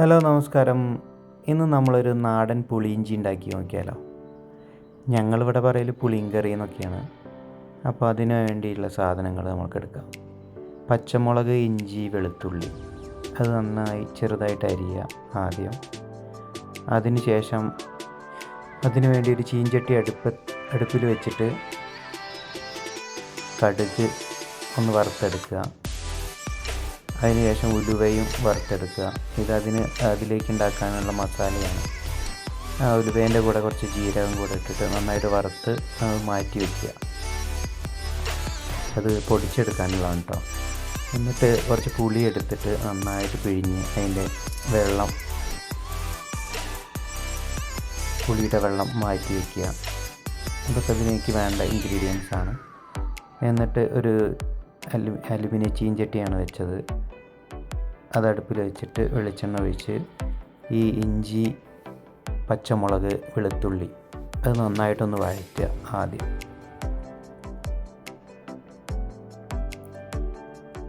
Hello നമസ്കാരം. ഇന്ന് നമ്മളൊരു നാടൻ പുളിയിഞ്ചി ഉണ്ടാക്കി നോക്കിയാലോ? ഞങ്ങളിവിടെ പറയൽ പുളിങ്കറി എന്നൊക്കെയാണ്. അപ്പോൾ അതിന് വേണ്ടിയുള്ള സാധനങ്ങൾ നമുക്ക് എടുക്കാം. പച്ചമുളക് ഇഞ്ചി വെളുത്തുള്ളി. അത് നന്നായി ചെറുതായിട്ട് അരിയുക ആദ്യം. അതിന് ശേഷം അതിന് വേണ്ടി ഒരു ചീഞ്ചട്ടി അടുപ്പ് അടുപ്പിൽ വെച്ചിട്ട് കടുക് ഒന്ന് വറുത്തെടുക്കുക. അതിനുശേഷം ഉലുവയും വറുത്തെടുക്കുക. ഇത് അതിന് അതിലേക്ക് ഉണ്ടാക്കാനുള്ള മസാലയാണ്. ഉലുവേന്റെ കൂടെ കുറച്ച് ജീരകം കൂടെ ഇട്ടിട്ട് നന്നായിട്ട് വറുത്ത് മാറ്റി വയ്ക്കുക അത് പൊടിച്ചെടുക്കാനുള്ളതാണ് കേട്ടോ എന്നിട്ട് കുറച്ച് പുളി എടുത്തിട്ട് നന്നായിട്ട് പിഴിഞ്ഞ് അതിന്റെ വെള്ളം പുളിയുടെ വെള്ളം മാറ്റി വയ്ക്കുക ഇതൊക്കെ ഇതിലേക്ക് വേണ്ട ഇൻഗ്രീഡിയൻസ് ആണ്. എന്നിട്ട് ഒരു അലു അലുമിനിയം ചീഞ്ചട്ടിയാണ് വെച്ചത്. അത് അടുപ്പിൽ വെച്ചിട്ട് വെളിച്ചെണ്ണ ഒഴിച്ച് ഈ ഇഞ്ചി പച്ചമുളക് വെളുത്തുള്ളി അത് നന്നായിട്ടൊന്ന് വഴറ്റുക ആദ്യം.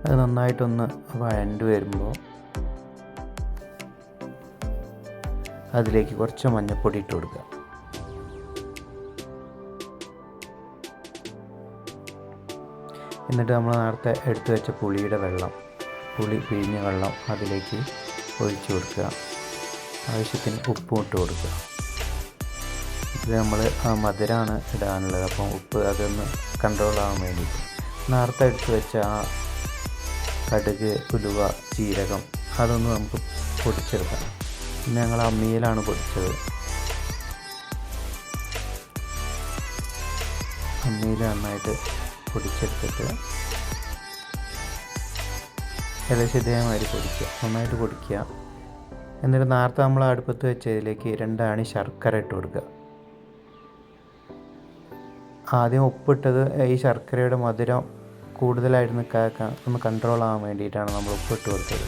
അത് നന്നായിട്ടൊന്ന് വഴണ്ട് വരുമ്പോൾ അതിലേക്ക് കുറച്ച് മഞ്ഞൾപ്പൊടി ഇട്ട് കൊടുക്കുക. എന്നിട്ട് നമ്മൾ നേരത്തെ എടുത്തു വെച്ച പുളിയുടെ വെള്ളം പുളി പിഴിഞ്ഞ വെള്ളം അതിലേക്ക് ഒഴിച്ചു കൊടുക്കുക. ആവശ്യത്തിന് ഉപ്പും ഇട്ട് കൊടുക്കുക. ഇത് നമ്മൾ മധുരമാണ് ഇടാനുള്ളത്. അപ്പം ഉപ്പ് അതൊന്ന് കൺട്രോൾ ആവാൻ വേണ്ടിയിട്ട്. നേരത്തെ എടുത്ത് വെച്ച ആ കടുക് ഉലുവ ജീരകം അതൊന്ന് നമുക്ക് പൊടിച്ചെടുക്കാം. പിന്നെ ഞങ്ങൾ അമ്മിയിലാണ് പൊടിച്ചത്. അമ്മിയിൽ നന്നായിട്ട് പൊടിച്ചെടുത്തിട്ട് ഏകദേശം ഇതേമാതിരി പൊടിക്കുക. നന്നായിട്ട് പൊടിക്കുക. എന്നിട്ട് നേരത്തെ നമ്മൾ അടുപ്പത്ത് വെച്ചതിലേക്ക് രണ്ടാണി ശർക്കര ഇട്ട് കൊടുക്കുക. ആദ്യം ഉപ്പിട്ടത് ഈ ശർക്കരയുടെ മധുരം കൂടുതലായിട്ട് നിൽക്കാൻ ഒന്ന് കൺട്രോൾ ആവാൻ വേണ്ടിയിട്ടാണ് നമ്മൾ ഉപ്പിട്ട് കൊടുത്തത്.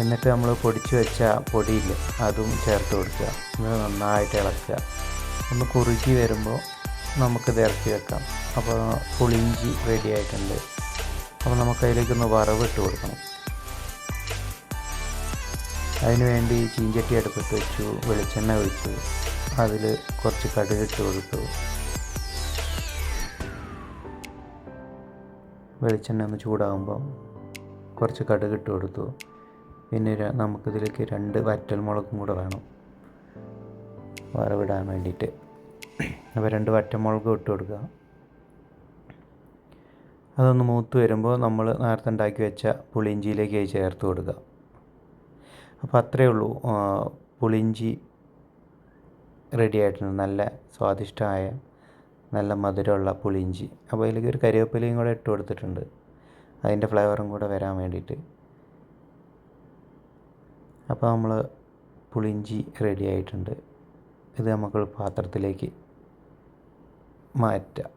എന്നിട്ട് നമ്മൾ പൊടിച്ചു വെച്ച പൊടിയില്ല അതും ചേർത്ത് കൊടുക്കുക. എന്നിട്ട് നന്നായിട്ട് ഇളക്കുക. ഒന്ന് കുറുകി വരുമ്പോൾ നമുക്കിത് ഇറക്കി വെക്കാം. അപ്പോൾ പുളിഞ്ചി റെഡി ആയിട്ടുണ്ട്. അപ്പോൾ നമുക്ക് അതിലേക്കൊന്ന് വറവിട്ട് കൊടുക്കണം. അതിന് വേണ്ടി ചീഞ്ചട്ടി അടുപ്പത്ത് വെച്ചു വെളിച്ചെണ്ണ ഒഴിച്ചു. അതിൽ കുറച്ച് കടുകിട്ട് കൊടുത്തു. വെളിച്ചെണ്ണ ഒന്ന് ചൂടാകുമ്പം കുറച്ച് കടുകിട്ട് കൊടുത്തു. പിന്നെ നമുക്കിതിലേക്ക് രണ്ട് വറ്റൽമുളകും കൂടെ വേണം വറവിടാൻ വേണ്ടിയിട്ട്. അപ്പോൾ രണ്ട് വറ്റമുളക് ഇട്ട് കൊടുക്കുക. അതൊന്ന് മൂത്ത് വരുമ്പോൾ നമ്മൾ നേരത്തെ ഉണ്ടാക്കി വെച്ച പുളിഞ്ചിയിലേക്ക് ചേർത്ത് കൊടുക്കുക. അപ്പോൾ അത്രയേ ഉള്ളൂ. പുളിഞ്ചി റെഡി ആയിട്ടുണ്ട്. നല്ല സ്വാദിഷ്ടമായ നല്ല മധുരമുള്ള പുളിഞ്ചി അപ്പോൾ അതിലേക്ക് ഒരു കരിവേപ്പിലയും കൂടെ ഇട്ട് കൊടുത്തിട്ടുണ്ട്. അതിന്റെ ഫ്ലേവറും കൂടെ വരാൻ വേണ്ടിയിട്ട്. അപ്പോൾ നമ്മൾ പുളിഞ്ചി റെഡി ആയിട്ടുണ്ട്. ഇത് നമുക്ക് പാത്രത്തിലേക്ക് മാറ്റാം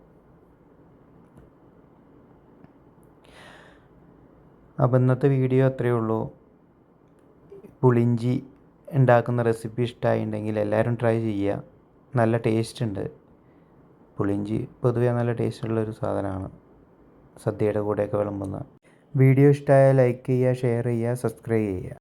അപ്പോൾ ഇന്നത്തെ വീഡിയോ അത്രയേ ഉള്ളൂ. പുളിഞ്ചി ഉണ്ടാക്കുന്ന റെസിപ്പി ഇഷ്ടമായിട്ടുണ്ടെങ്കിൽ എല്ലാവരും ട്രൈ ചെയ്യുക. നല്ല ടേസ്റ്റ് ഉണ്ട്. പുളിഞ്ചി പൊതുവേ നല്ല ടേസ്റ്റ് ഉള്ളൊരു സാധനമാണ്. സദ്യയുടെ കൂടെയൊക്കെ വിളമ്പുന്ന. വീഡിയോ ഇഷ്ടമായാൽ ലൈക്ക് ചെയ്യുക ഷെയർ ചെയ്യുക സബ്സ്ക്രൈബ് ചെയ്യുക.